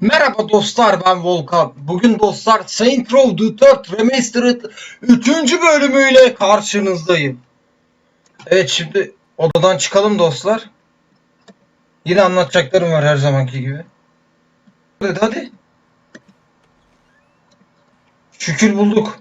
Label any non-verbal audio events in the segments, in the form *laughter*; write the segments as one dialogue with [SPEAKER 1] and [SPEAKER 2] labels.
[SPEAKER 1] Merhaba dostlar ben Volkan. Bugün dostlar Saint Row the 4 Remastered 3. bölümüyle karşınızdayım. Evet şimdi odadan çıkalım dostlar. Yine anlatacaklarım var her zamanki gibi. Hadi hadi. Şükür bulduk.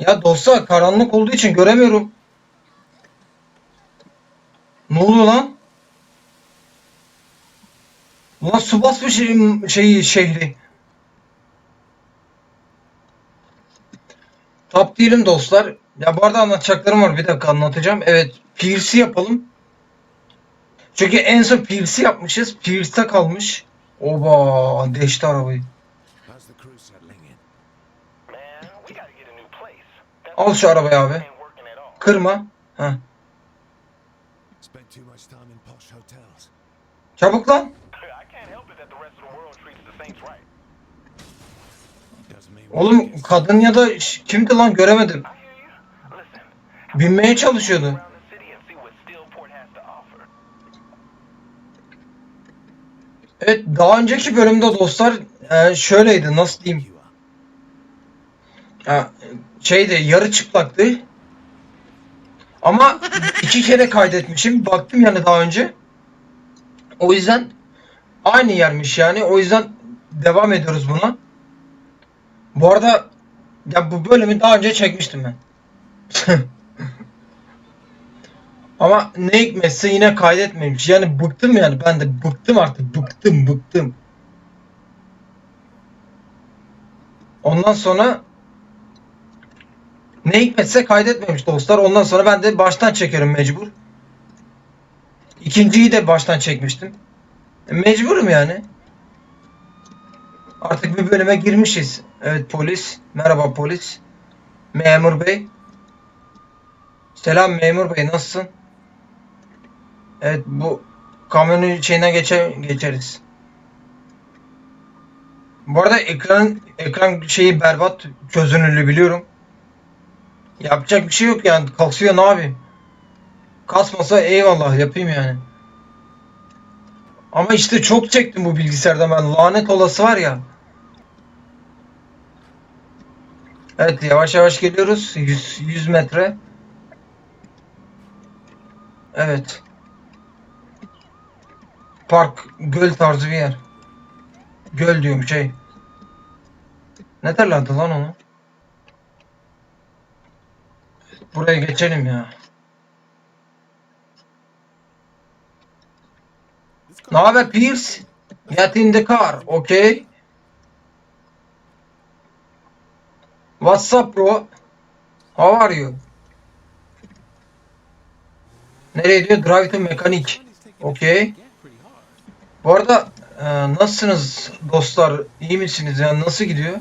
[SPEAKER 1] Ya dostlar karanlık olduğu için göremiyorum. Ne oluyor lan? Ulan su basmış şeyi, şeyi şehri. Tap değilim dostlar. Ya bu arada anlatacaklarım var. Bir dakika anlatacağım. Evet. Pierce'i yapalım. Çünkü en son Pierce'i yapmışız. Pierce'te kalmış. Oba deşti arabayı. Al şu arabayı abi. Kırma. Heh. Çabuk lan. Oğlum kadın ya da kimdi lan göremedim. Binmeye çalışıyordu. Evet daha önceki bölümde dostlar e, şöyleydi nasıl diyeyim. Ha, şeyde yarı çıplaktı. Ama iki kere kaydetmişim. Baktım yani daha önce. O yüzden aynı yermiş yani. O yüzden devam ediyoruz buna. Bu arada ya bu bölümü daha önce çekmiştim ben. *laughs* Ama ne hikmetse yine kaydetmemiş. Yani bıktım yani ben de bıktım artık. Bıktım bıktım. Ondan sonra ne hikmetse kaydetmemiş dostlar. Ondan sonra ben de baştan çekerim mecbur. İkinciyi de baştan çekmiştim. E, Mecburum yani. Artık bir bölüme girmişiz. Evet polis. Merhaba polis. Memur bey. Selam memur bey nasılsın? Evet bu kamyonun şeyinden geçer, geçeriz. Bu arada ekran ekran şeyi berbat çözünürlüğü biliyorum. Yapacak bir şey yok yani. Kasıyor ne yapayım? Kasmasa eyvallah yapayım yani. Ama işte çok çektim bu bilgisayardan ben. Lanet olası var ya. Evet yavaş yavaş geliyoruz. 100, 100 metre. Evet. Park, göl tarzı bir yer. Göl diyorum şey. Ne derlerdi lan onu? Buraya geçelim ya. Ne haber Pierce? Get in the car, okay? What's up bro? How are you? Nereye diyor? Drive to mekanik. Okay. Bu arada e, nasılsınız dostlar? İyi misiniz? Yani nasıl gidiyor?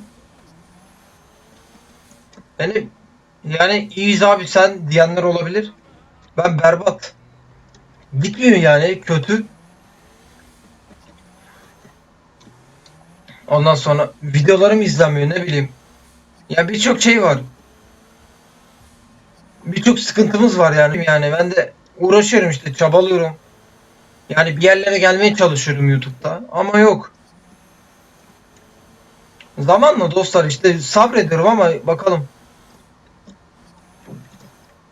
[SPEAKER 1] Beni yani iyiyiz abi sen diyenler olabilir. Ben berbat. Gitmiyor yani kötü. Ondan sonra videolarım izlenmiyor ne bileyim. Ya birçok şey var. Birçok sıkıntımız var yani. Yani ben de uğraşıyorum işte çabalıyorum. Yani bir yerlere gelmeye çalışıyorum YouTube'da ama yok. Zamanla dostlar işte sabrediyorum ama bakalım.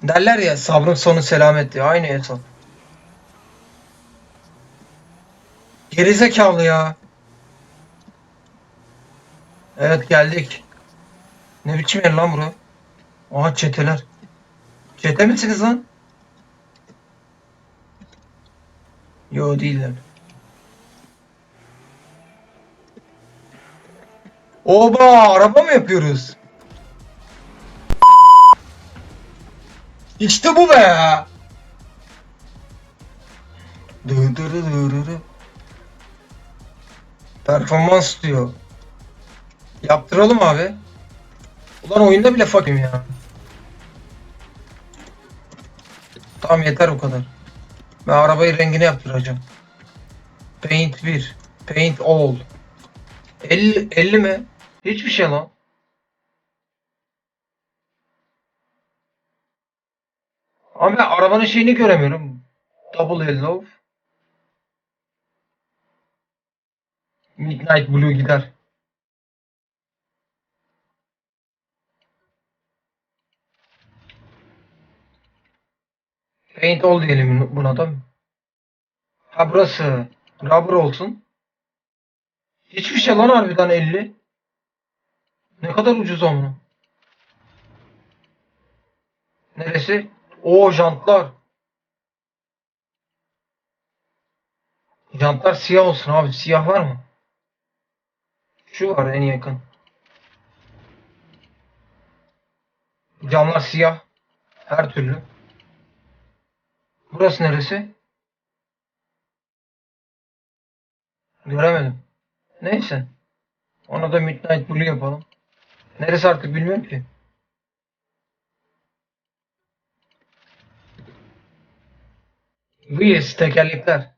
[SPEAKER 1] Derler ya sabrın sonu selamet diye. Aynı hesap. Gerizekalı ya. Evet geldik. Ne biçim yer lan bura? Aha çeteler. Çete misiniz lan? Yo değiller. Oba araba mı yapıyoruz? İşte bu be. Dı. Performans diyor. Yaptıralım abi. Ulan oyunda bile fakir ya. Tamam yeter bu kadar. Ben arabayı rengini yaptıracağım. Paint 1. Paint all. 50, 50 mi? Hiçbir şey lan. Ama ben arabanın şeyini göremiyorum. Double yellow. Midnight Blue gider. Paint all diyelim buna da. Ha burası. Rubber olsun. Hiçbir şey lan harbiden 50. Ne kadar ucuz ama. Neresi? O jantlar. Jantlar siyah olsun abi. Siyah var mı? Şu var en yakın. Camlar siyah. Her türlü. Burası neresi? Göremedim. Neyse. Ona da Midnight Blue yapalım. Neresi artık bilmiyorum ki. Wheels tekerlekler.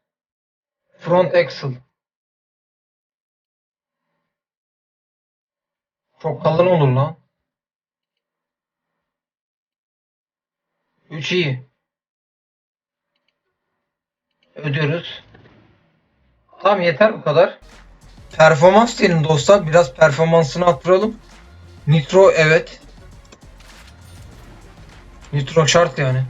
[SPEAKER 1] Front axle. Çok kalın olur lan. 3 iyi. Ödüyoruz. Tamam yeter bu kadar. Performans diyelim dostlar. Biraz performansını arttıralım. Nitro evet. Nitro şart yani.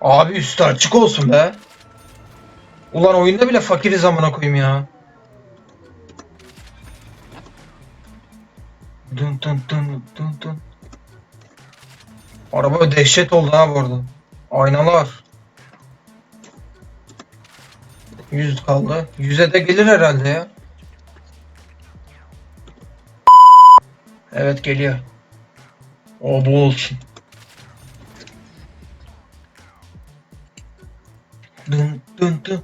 [SPEAKER 1] Abi üstü açık olsun be. Ulan oyunda bile fakiri zamana koyayım ya. Dehşet oldu ha bu arada. Aynalar. 100 kaldı. 100'e de gelir herhalde ya. Evet geliyor. O bu olsun. Dın dın dın.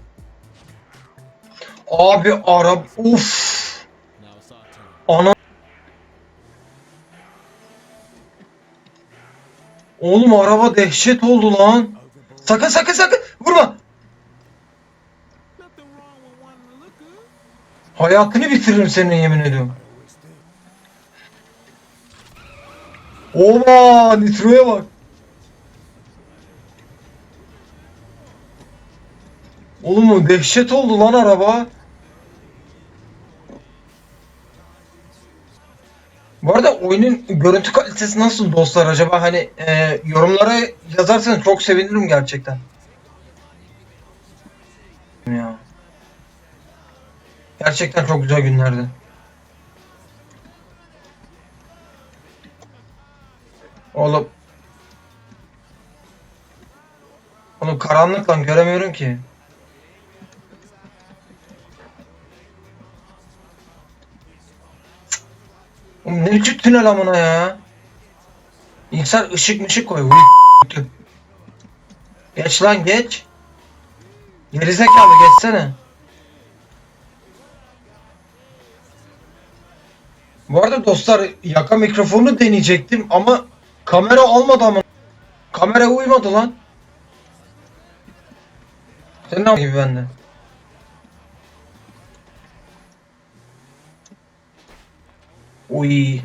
[SPEAKER 1] Abi Arap uf. Ana. Oğlum araba dehşet oldu lan. Sakın sakın sakın vurma. Hayatını bitiririm senin yemin ediyorum. Oba nitroya bak. Oğlum dehşet oldu lan araba. Bu arada oyunun görüntü kalitesi nasıl dostlar acaba hani e, yorumlara yazarsanız çok sevinirim gerçekten. Ya. Gerçekten çok güzel günlerdi. Oğlum. Oğlum karanlık lan göremiyorum ki. Ne biçim tünel amına ya. İnsan ışık mışık koy. Geç lan geç. Gerizekalı geçsene. Bu arada dostlar yaka mikrofonu deneyecektim ama kamera almadı ama. Kamera uymadı lan. Sen ne gibi bende? Uy.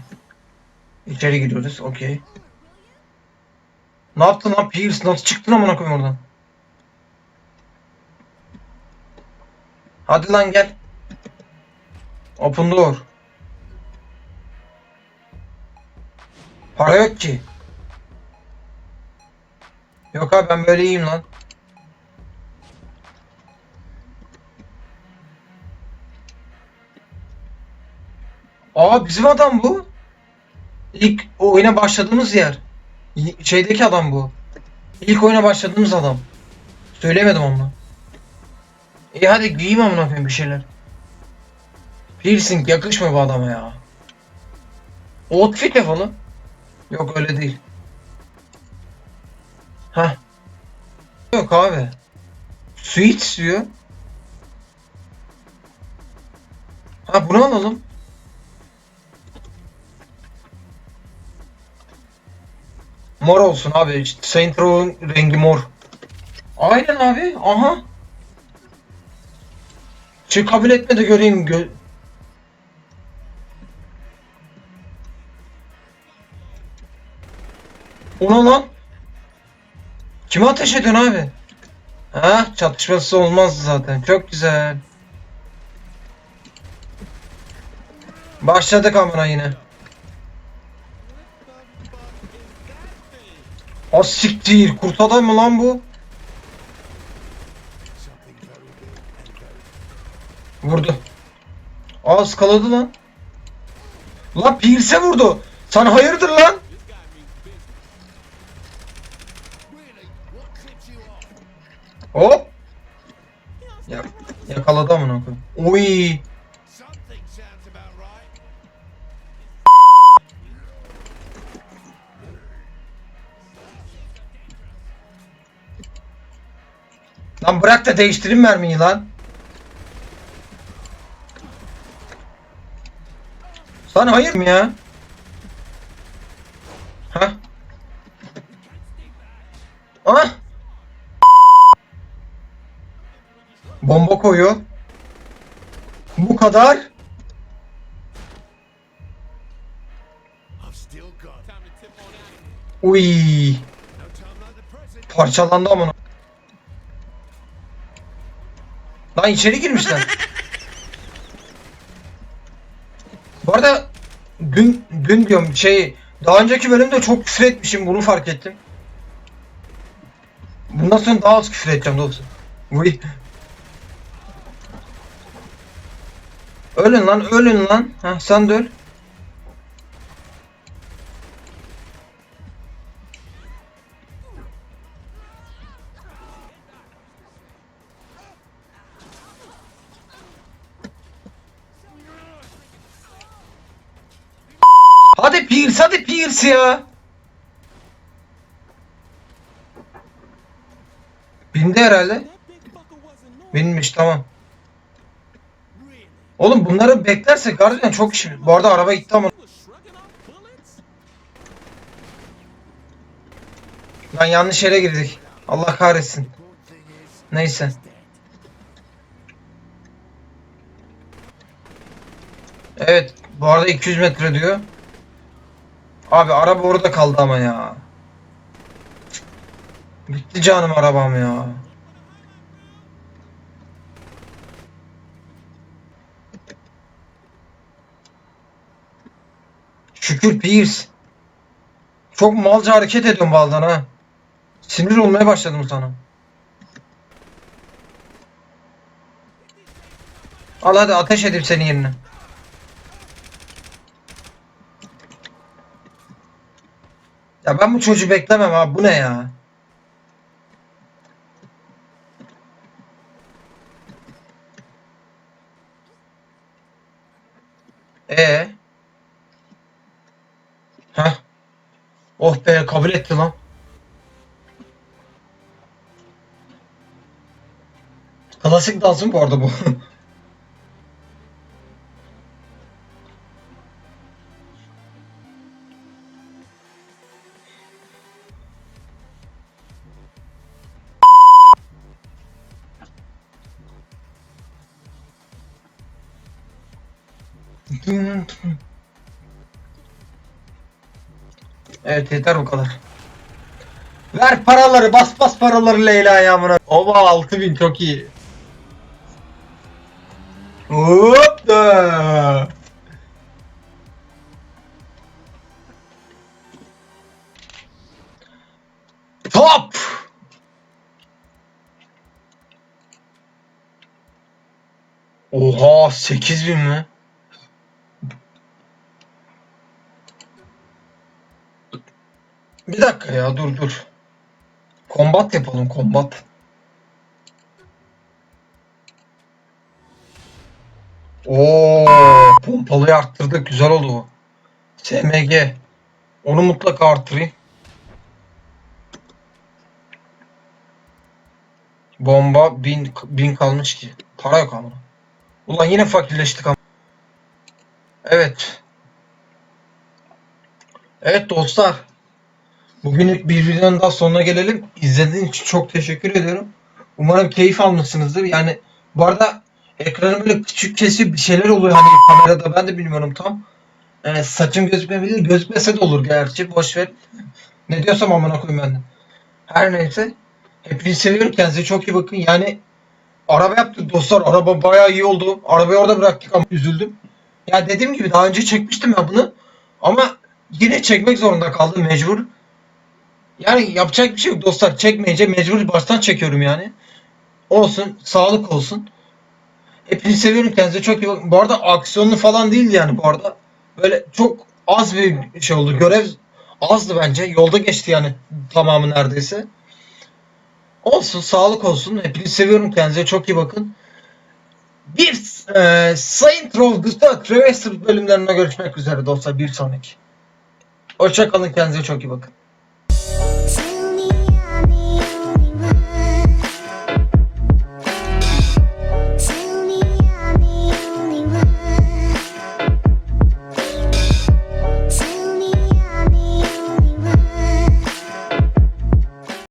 [SPEAKER 1] İçeri giriyoruz. Okey. Ne yaptın lan Pierce? Nasıl çıktın amına koyayım oradan? Hadi lan gel. Open door. Para yok ki. Yok abi ben böyle iyiyim lan. Aa bizim adam bu. İlk oyuna başladığımız yer. Şeydeki adam bu. İlk oyuna başladığımız adam. Söylemedim ama. İyi hadi giyeyim amına koyayım bir şeyler. Piercing yakışmıyor bu adama ya. Outfit yapalım. Yok öyle değil. Heh. Yok abi. Suite istiyor. Ha bunu alalım. Mor olsun abi. Saint Row'un rengi mor. Aynen abi. Aha. Çık kabul etme de göreyim. Gö Ona lan. Kime ateş ediyorsun abi? Ha çatışması olmaz zaten. Çok güzel. Başladık amına yine. O siktir. Kurt adam mı lan bu? Vurdu. Aa ıskaladı lan. Lan Pierce'e vurdu. Sen hayırdır lan? Hop. Ya, yakaladı amına koyayım. Oy. Bırak da değiştirin mermiyi lan. Sen hayır mı ya? Ha? Ah! Bomba koyuyor. Bu kadar.
[SPEAKER 2] I've still got
[SPEAKER 1] Lan içeri girmişler. Bu arada dün dün diyorum şey daha önceki bölümde çok küfür etmişim bunu fark ettim. Bundan sonra daha az küfür edeceğim dostum. Uy. Ölün lan ölün lan. Ha sen de öl. Hadi Pierce hadi Pierce ya. Bindi herhalde. Binmiş tamam. Oğlum bunları beklersek harbiden çok iş. Bu arada araba gitti ama. Lan yanlış yere girdik. Allah kahretsin. Neyse. Evet. Bu arada 200 metre diyor. Abi araba orada kaldı ama ya. Gitti canım arabam ya. Şükür Pierce. Çok malca hareket ediyorsun baldan ha. Sinir olmaya başladım sana. Al hadi ateş edeyim senin yerine. Ya ben bu çocuğu beklemem abi. Bu ne ya? E Heh. Oh be kabul etti lan. Klasik dansım bu arada bu. *laughs* Evet yeter bu kadar. Ver paraları bas bas paraları Leyla ya amına. Oba 6000 çok iyi. Hop da. Top. Oha 8000 mi? Bir dakika ya dur dur. Kombat yapalım kombat. Oo, pompalıyı arttırdık güzel oldu bu. SMG. Onu mutlaka arttırayım. Bomba bin, bin kalmış ki. Para yok ama. Ulan yine fakirleştik ama. Evet. Evet dostlar. Bugünlük bir videonun daha sonuna gelelim. İzlediğiniz için çok teşekkür ediyorum. Umarım keyif almışsınızdır. Yani bu arada ekranı böyle küçük kesiyor bir şeyler oluyor hani kamerada ben de bilmiyorum tam. Ee, saçım gözükmeyebilir. Gözükmese de olur gerçi. Boş ver. Ne diyorsam amına koyayım ben de. Her neyse. Hepinizi seviyorum. Kendinize çok iyi bakın. Yani araba yaptık dostlar. Araba bayağı iyi oldu. Arabayı orada bıraktık ama üzüldüm. Ya dediğim gibi daha önce çekmiştim ya bunu. Ama yine çekmek zorunda kaldım mecbur. Yani yapacak bir şey yok dostlar. Çekmeyince mecbur baştan çekiyorum yani. Olsun. Sağlık olsun. Hepinizi seviyorum. Kendinize çok iyi bakın. Bu arada aksiyonlu falan değildi yani bu arada. Böyle çok az bir şey oldu. Görev azdı bence. Yolda geçti yani tamamı neredeyse. Olsun. Sağlık olsun. Hepinizi seviyorum. Kendinize çok iyi bakın. Bir e, Saint Row Third Remastered bölümlerine görüşmek üzere dostlar. Bir sonraki. Hoşçakalın. Kendinize çok iyi bakın.